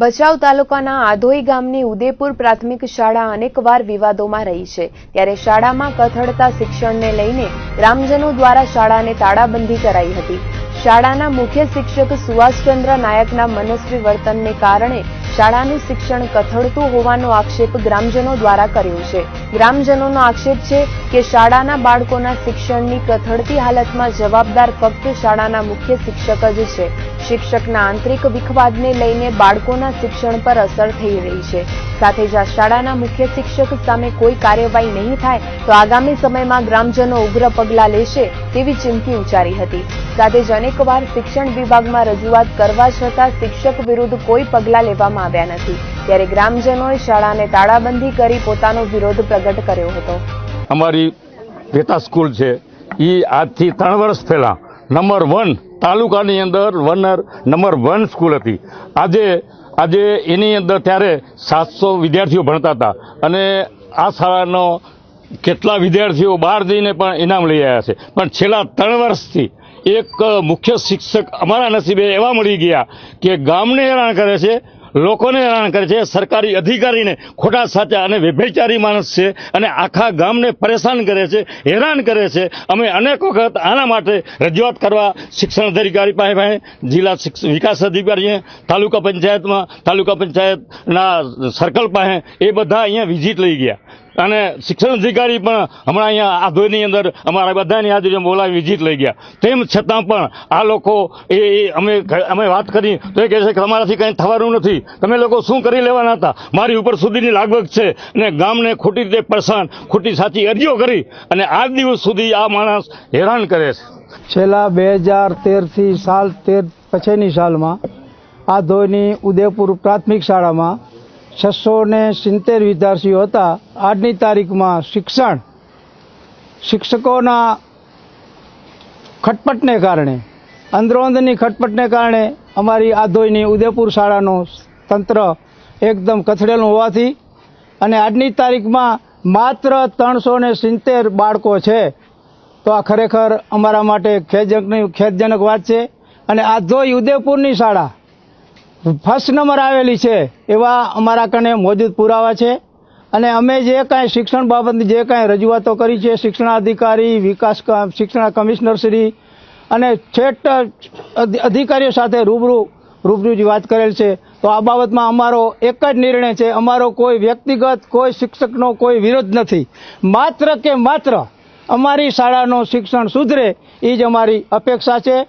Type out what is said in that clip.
ભચાઉ તાલુકાના આધોઈ ગામની ઉદેપુર પ્રાથમિક શાળા અનેકવાર વિવાદોમાં રહી છે. ત્યારે શાળામાં કથળતા શિક્ષણને લઈને ગ્રામજનો દ્વારા શાળાને તાળાબંધી કરાઈ હતી. શાળાના મુખ્ય શિક્ષક સુભાષચંદ્ર નાયકના મનસ્વી વર્તનને કારણે શાળાનું શિક્ષણ કથળતું હોવાનો આક્ષેપ ગ્રામજનો દ્વારા કર્યો છે. ગ્રામજનોનો આક્ષેપ છે કે શાળાના બાળકોના શિક્ષણની કથળતી હાલતમાં જવાબદાર ફક્ત શાળાના મુખ્ય શિક્ષક જ છે. શિક્ષકના આંતરિક વિખવાદને લઈને બાળકોના શિક્ષણ પર અસર થઈ રહી છે. સાથે જ શાળાના મુખ્ય શિક્ષક સામે કોઈ કાર્યવાહી નહીં થાય તો આગામી સમયમાં ગ્રામજનો ઉગ્ર પગલાં લેશે તેવી ચીમકી ઉચ્ચારી હતી. સાથે જ અનેકવાર શિક્ષણ વિભાગમાં રજૂઆત કરવા છતાં શિક્ષક વિરુદ્ધ કોઈ પગલાં લેવામાં આવ્યા નથી. ત્યારે ગ્રામજનોએ શાળાને તાળાબંધી કરી પોતાનો વિરોધ પ્રગટ કર્યો હતો. અમારી સ્કૂલ છે. એ આજથી ત્રણ વર્ષ પહેલાં નંબર વન તાલુકાની અંદર વનર નંબર વન સ્કૂલ હતી. આજે આજે એની અંદર ત્યારે સાતસો વિદ્યાર્થીઓ ભણતા હતા. અને આ શાળાનો કેટલા વિદ્યાર્થીઓ બહાર જઈને પણ ઇનામ લઈ આવ્યા છે. પણ છેલ્લા ત્રણ વર્ષથી એક મુખ્ય શિક્ષક અમારા નસીબે એવા મળી ગયા કે ગામને હેરાન કરે છે લોકોને હેરાન કરે છે. સરકારી અધિકારીને ખોટા સાચા અને વ્યભિચારી માણસ છે અને આખા ગામને પરેશાન કરે છે, હેરાન કરે છે. અમે અનેક વખત આના માટે રજૂઆત કરવા શિક્ષણ અધિકારી પાસે પાસે, જિલ્લા વિકાસ અધિકારીએ, તાલુકા પંચાયતમાં, તાલુકા પંચાયતના સર્કલ પાસે એ બધા અહીંયા વિઝિટ લઈ ગયા. અને શિક્ષણ અધિકારી પણ હમણાં અહીંયા આધોની અંદર અમારા બધાની હાજરીમાં બોલાવી વિઝિટ લઈ ગયા. તેમ છતાં પણ આ લોકો એ અમે અમે વાત કરી તો એ કહે છે કે તમારાથી કંઈ થવાનું નથી. તમે લોકો શું કરી લેવાના હતા? મારી ઉપર સુધીની લાગવગ છે. અને ગામને ખોટી રીતે પરેશાન, ખોટી સાચી અરજીઓ કરી અને આજ દિવસ સુધી આ માણસ હેરાન કરે છે. છેલ્લા બે હજાર તેરથી સાલ તેર પછીની સાલમાં આ ધોઈની ઉદયપુર પ્રાથમિક શાળામાં છસો ને સિત્તેર વિદ્યાર્થીઓ હતા. આજની તારીખમાં શિક્ષણ. શિક્ષકોના ખટપટને કારણે, અંદરોઅંદરની ખટપટને કારણે અમારી આધોઈની ઉદયપુર શાળાનું તંત્ર એકદમ કથળેલું હોવાથી અને આજની તારીખમાં માત્ર ત્રણસો ને સિત્તેર બાળકો છે. તો આ ખરેખર અમારા માટે ખેદજનક ખેદજનક વાત છે. અને આ ધોઈ ઉદયપુરની શાળા ફર્સ્ટ નંબર આવેલી છે એવા અમારા કને મોજૂદ પુરાવા છે. અને અમે જે કાંઈ શિક્ષણ બાબતની જે કાંઈ રજૂઆતો કરી છે, શિક્ષણાધિકારી, વિકાસ શિક્ષણ કમિશનરશ્રી અને છેટ અધિ- અધિકારીઓ સાથે રૂબરૂ રૂબરૂ જ વાત કરેલ છે. તો આ બાબતમાં અમારો એક જ નિર્ણય છે, અમારો કોઈ વ્યક્તિગત, કોઈ શિક્ષકનો કોઈ વિરોધ નથી. માત્ર કે માત્ર અમારી શાળાનું શિક્ષણ સુધરે એ જ અમારી અપેક્ષા છે.